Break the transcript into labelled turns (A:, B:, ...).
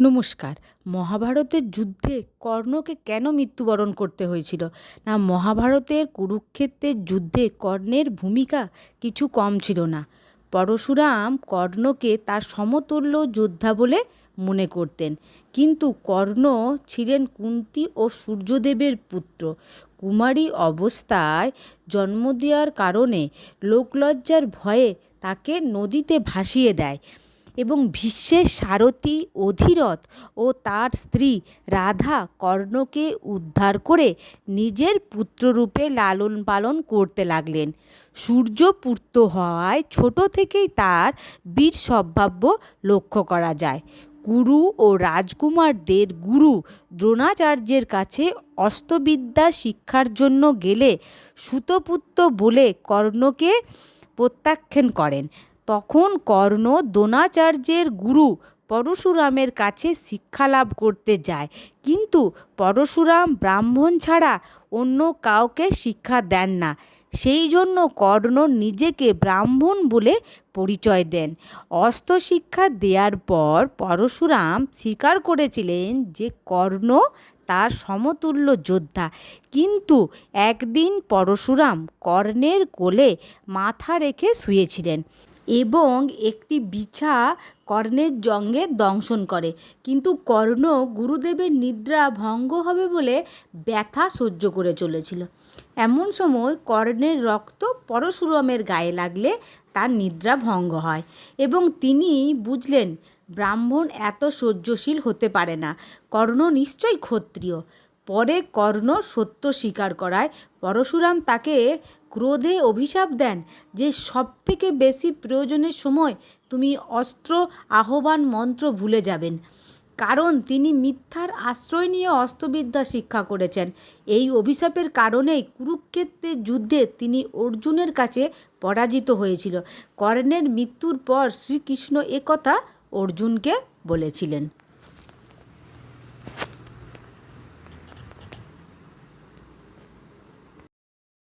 A: নমস্কার। মহাভারতের যুদ্ধে কর্ণকে কেন মৃত্যুবরণ করতে হয়েছিল? না, মহাভারতের কুরুক্ষেত্রের যুদ্ধে কর্ণের ভূমিকা কিছু কম ছিল না। পরশুরাম কর্ণকে তার সমতুল্য যোদ্ধা বলে মনে করতেন। কিন্তু কর্ণ ছিলেন কুন্তি ও সূর্যদেবের পুত্র। কুমারী অবস্থায় জন্ম দেওয়ার কারণে লোকলজ্জার ভয়ে তাকে নদীতে ভাসিয়ে দেয়। এবং ভীষ্মের সারথি অধিরথ ও তার স্ত্রী রাধা কর্ণকে উদ্ধার করে নিজের পুত্ররূপে লালন পালন করতে লাগলেন। সূর্য পুত্র হওয়ায় ছোট থেকেই তার বীর সম্ভাব্য লক্ষ্য করা যায়। কুরু ও রাজকুমারদের গুরু দ্রোণাচার্যের কাছে অস্ত্রবিদ্যা শিক্ষার জন্য গেলে সুতপুত্র বলে কর্ণকে প্রত্যাখ্যান করেন। তখন কর্ণ দ্রোণাচার্যের গুরু পরশুরামের কাছে শিক্ষালাভ করতে যায়। কিন্তু পরশুরাম ব্রাহ্মণ ছাড়া অন্য কাউকে শিক্ষা দেন না। সেই জন্য কর্ণ নিজেকে ব্রাহ্মণ বলে পরিচয় দেন। অস্ত্র শিক্ষা দেওয়ার পর পরশুরাম স্বীকার করেছিলেন যে কর্ণ তার সমতুল্য যোদ্ধা। কিন্তু একদিন পরশুরাম কর্ণের কোলে মাথা রেখে শুয়েছিলেন। এবং একটি বিছা কর্ণের জঙ্গে দংশন করে। কিন্তু কর্ণ গুরুদেবের নিদ্রা ভঙ্গ হবে বলে ব্যথা সহ্য করে চলেছিল। এমন সময় কর্ণের রক্ত পরশুরামের গায়ে লাগলে তার নিদ্রা ভঙ্গ হয় এবং তিনি বুঝলেন, ব্রাহ্মণ এত সহ্যশীল হতে পারে না, কর্ণ নিশ্চয়ই ক্ষত্রিয়। পরে কর্ণ সত্য স্বীকার করায়। পরশুরাম তাকে ক্রোধে অভিশাপ দেন যে সবথেকে বেশি প্রয়োজনের সময় তুমি অস্ত্র আহ্বান মন্ত্র ভুলে যাবেন। কারণ তিনি মিথ্যার আশ্রয় নিয়ে অস্ত্রবিদ্যা শিক্ষা করেছেন। এই অভিশাপের কারণেই কুরুক্ষেত্রের যুদ্ধে তিনি অর্জুনের কাছে পরাজিত হয়েছিল। কর্ণের মৃত্যুর পর শ্রীকৃষ্ণ একথা অর্জুনকে বলেছিলেন।